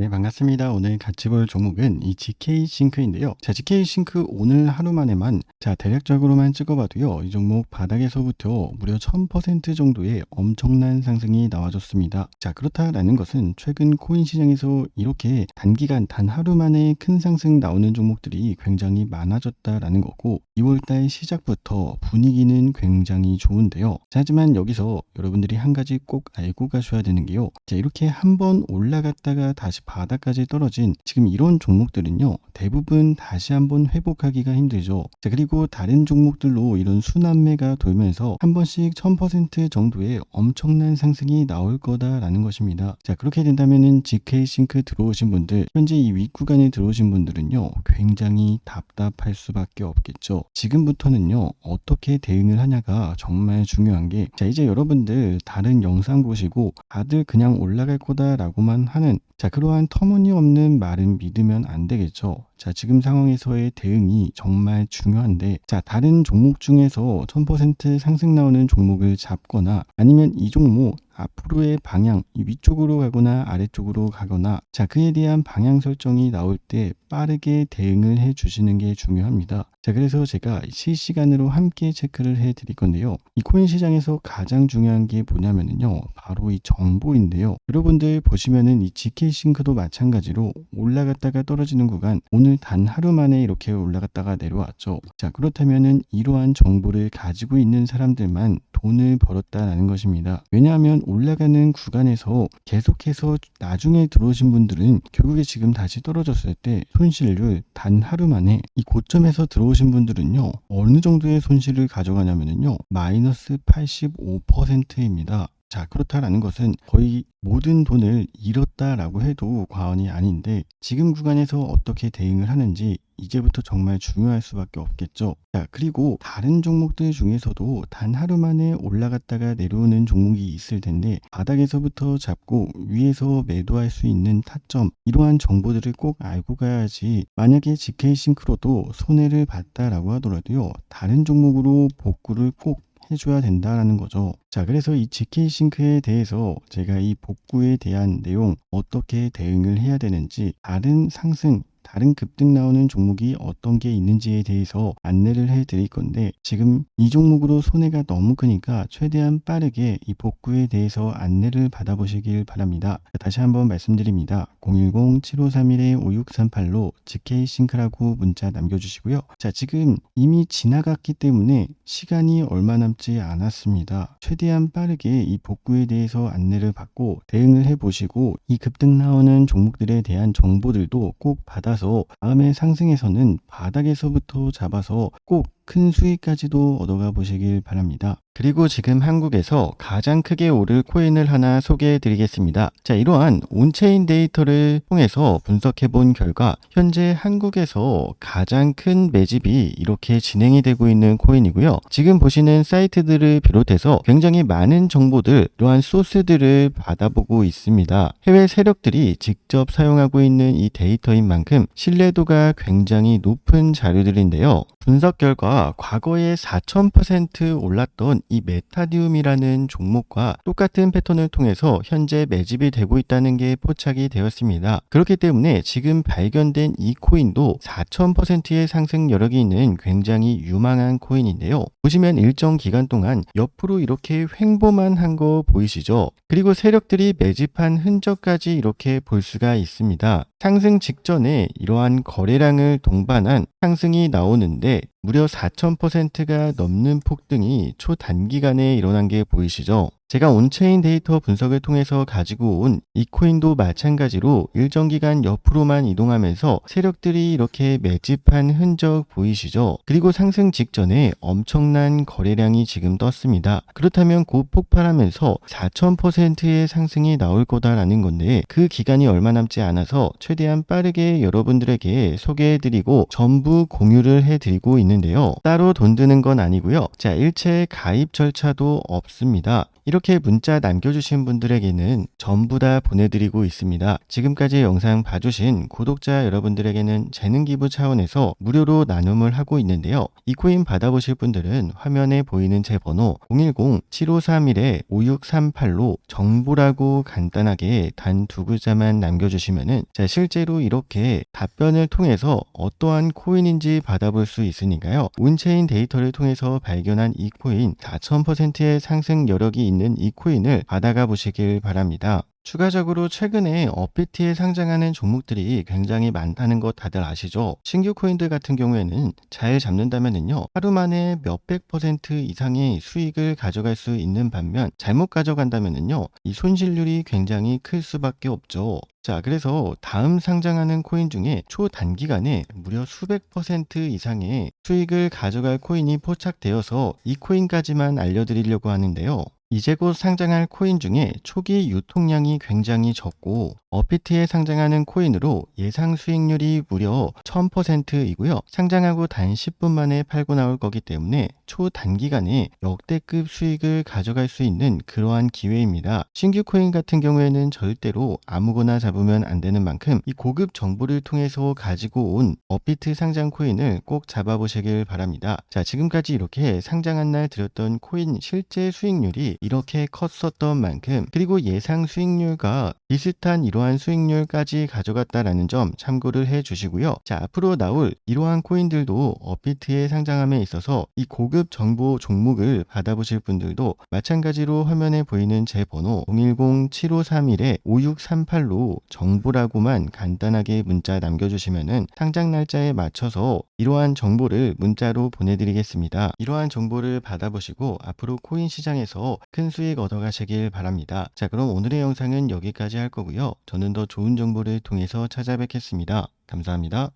네, 반갑습니다. 오늘 같이 볼 종목은 이 GK 싱크인데요. 자, GK 싱크 오늘 하루 만에만 자, 대략적으로만 찍어봐도요. 이 종목 바닥에서부터 무려 1000% 정도의 엄청난 상승이 나와줬습니다. 자, 그렇다라는 것은 최근 코인 시장에서 이렇게 단기간 단 하루 만에 큰 상승 나오는 종목들이 굉장히 많아졌다라는 거고 2월달 시작부터 분위기는 굉장히 좋은데요. 자, 하지만 여기서 여러분들이 한 가지 꼭 알고 가셔야 되는 게요. 자, 이렇게 한번 올라갔다가 다시 바닥까지 떨어진 지금 이런 종목들은요. 대부분 다시 한번 회복하기가 힘들죠. 자, 그리고 다른 종목들로 이런 순환매가 돌면서 한 번씩 1000% 정도의 엄청난 상승이 나올 거다라는 것입니다. 자, 그렇게 된다면은 GK 싱크 들어오신 분들, 현재 이 윗구간에 들어오신 분들은요. 굉장히 답답할 수밖에 없겠죠. 지금부터는요. 어떻게 대응을 하냐가 정말 중요한 게 자, 이제 여러분들 다른 영상 보시고 다들 그냥 올라갈 거다라고만 하는 자, 그러한 터무니없는 말은 믿으면 안 되겠죠. 자, 지금 상황에서의 대응이 정말 중요한데, 자, 다른 종목 중에서 1000% 상승 나오는 종목을 잡거나 아니면 이 종목 앞으로의 방향, 이 위쪽으로 가거나 아래쪽으로 가거나, 자, 그에 대한 방향 설정이 나올 때 빠르게 대응을 해 주시는 게 중요합니다. 자, 그래서 제가 실시간으로 함께 체크를 해 드릴 건데요. 이 코인 시장에서 가장 중요한 게 뭐냐면요. 바로 이 정보인데요. 여러분들 보시면은 이 GK 싱크도 마찬가지로 올라갔다가 떨어지는 구간, 오늘 단 하루 만에 이렇게 올라갔다가 내려왔죠. 자, 그렇다면은 이러한 정보를 가지고 있는 사람들만 돈을 벌었다라는 것입니다. 왜냐하면 올라가는 구간에서 계속해서 나중에 들어오신 분들은 결국에 지금 다시 떨어졌을 때 손실을 단 하루 만에 이 고점에서 들어 오신 분들은요 어느 정도의 손실을 가져가냐면요 마이너스 85%입니다. 자, 그렇다라는 것은 거의 모든 돈을 잃었다라고 해도 과언이 아닌데 지금 구간에서 어떻게 대응을 하는지 이제부터 정말 중요할 수밖에 없겠죠. 자, 그리고 다른 종목들 중에서도 단 하루 만에 올라갔다가 내려오는 종목이 있을 텐데 바닥에서부터 잡고 위에서 매도할 수 있는 타점 이러한 정보들을 꼭 알고 가야지 만약에 GK 싱크로도 손해를 봤다라고 하더라도요 다른 종목으로 복구를 꼭 해줘야 된다라는 거죠. 자, 그래서 이 GK 싱크에 대해서 제가 이 복구에 대한 내용 어떻게 대응을 해야 되는지 다른 상승 다른 급등 나오는 종목이 어떤 게 있는지에 대해서 안내를 해 드릴 건데 지금 이 종목으로 손해가 너무 크니까 최대한 빠르게 이 복구에 대해서 안내를 받아보시길 바랍니다. 다시 한번 말씀드립니다. 010-7531-5638로 GK싱크라고 문자 남겨주시고요. 자 지금 이미 지나갔기 때문에 시간이 얼마 남지 않았습니다. 최대한 빠르게 이 복구에 대해서 안내를 받고 대응을 해보시고 이 급등 나오는 종목들에 대한 정보들도 꼭 받아서 다음에 상승에서는 바닥에서부터 잡아서 꼭 큰 수익까지도 얻어가 보시길 바랍니다. 그리고 지금 한국에서 가장 크게 오를 코인을 하나 소개해 드리겠습니다. 자, 이러한 온체인 데이터를 통해서 분석해 본 결과 현재 한국에서 가장 큰 매집이 이렇게 진행이 되고 있는 코인이고요. 지금 보시는 사이트들을 비롯해서 굉장히 많은 정보들, 이러한 소스들을 받아보고 있습니다. 해외 세력들이 직접 사용하고 있는 이 데이터인 만큼 신뢰도가 굉장히 높은 자료들인데요. 분석 결과 과거에 4000% 올랐던 이 메타디움이라는 종목과 똑같은 패턴을 통해서 현재 매집이 되고 있다는 게 포착이 되었습니다. 그렇기 때문에 지금 발견된 이 코인도 4000%의 상승 여력이 있는 굉장히 유망한 코인인데요. 보시면 일정 기간 동안 옆으로 이렇게 횡보만 한 거 보이시죠? 그리고 세력들이 매집한 흔적까지 이렇게 볼 수가 있습니다. 상승 직전에 이러한 거래량을 동반한 상승이 나오는데 무려 4000%가 넘는 폭등이 초단기간에 일어난 게 보이시죠? 제가 온체인 데이터 분석을 통해서 가지고 온 이 코인도 마찬가지로 일정 기간 옆으로만 이동하면서 세력들이 이렇게 매집한 흔적 보이시죠? 그리고 상승 직전에 엄청난 거래량이 지금 떴습니다. 그렇다면 곧 폭발하면서 4000%의 상승이 나올 거다라는 건데 그 기간이 얼마 남지 않아서 최대한 빠르게 여러분들에게 소개해드리고 전부 공유를 해드리고 있는데요. 따로 돈 드는 건 아니고요. 자, 일체 가입 절차도 없습니다. 이렇게 문자 남겨주신 분들에게는 전부 다 보내드리고 있습니다. 지금까지 영상 봐주신 구독자 여러분들에게는 재능기부 차원에서 무료로 나눔을 하고 있는데요. 이 코인 받아보실 분들은 화면에 보이는 제 번호 010-7531-5638로 정보라고 간단하게 단 두 글자만 남겨주시면은 자, 실제로 이렇게 답변을 통해서 어떠한 코인인지 받아볼 수 있으니까요. 온체인 데이터를 통해서 발견한 이 코인 4,000%의 상승 여력이 있는 이 코인을 받아가 보시길 바랍니다. 추가적으로 최근에 업비트에 상장하는 종목들이 굉장히 많다는 것 다들 아시죠? 신규 코인들 같은 경우에는 잘 잡는다면은요, 하루 만에 몇백 퍼센트 이상의 수익을 가져갈 수 있는 반면, 잘못 가져간다면은요, 이 손실률이 굉장히 클 수밖에 없죠. 자, 그래서 다음 상장하는 코인 중에 초단기간에 무려 수백 퍼센트 이상의 수익을 가져갈 코인이 포착되어서 이 코인까지만 알려드리려고 하는데요. 이제 곧 상장할 코인 중에 초기 유통량이 굉장히 적고 업비트에 상장하는 코인으로 예상 수익률이 무려 1000%이고요. 상장하고 단 10분 만에 팔고 나올 거기 때문에 초단기간에 역대급 수익을 가져갈 수 있는 그러한 기회입니다. 신규 코인 같은 경우에는 절대로 아무거나 잡으면 안 되는 만큼 이 고급 정보를 통해서 가지고 온 업비트 상장 코인을 꼭 잡아보시길 바랍니다. 자, 지금까지 이렇게 상장한 날 드렸던 코인 실제 수익률이 이렇게 컸었던 만큼 그리고 예상 수익률과 비슷한 이러한 수익률까지 가져갔다라는 점 참고를 해 주시고요. 자, 앞으로 나올 이러한 코인들도 업비트에 상장함에 있어서 이 고급 정보 종목을 받아보실 분들도 마찬가지로 화면에 보이는 제 번호 010-7531-5638로 정보라고만 간단하게 문자 남겨주시면은 상장 날짜에 맞춰서 이러한 정보를 문자로 보내드리겠습니다. 이러한 정보를 받아보시고 앞으로 코인 시장에서 큰 수익 얻어가시길 바랍니다. 자, 그럼 오늘의 영상은 여기까지 할 거고요. 저는 더 좋은 정보를 통해서 찾아뵙겠습니다. 감사합니다.